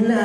నా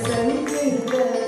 Sunny Day.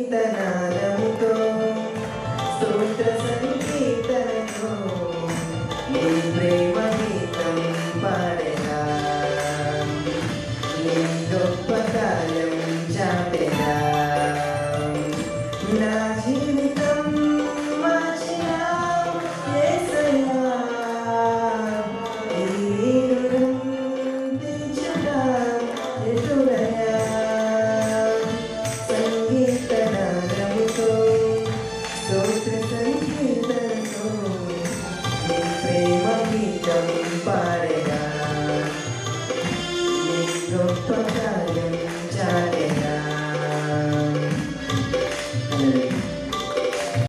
సంగీతనాదముతో స్తోత్ర సంగీతనతో నీ ప్రేమ somebody.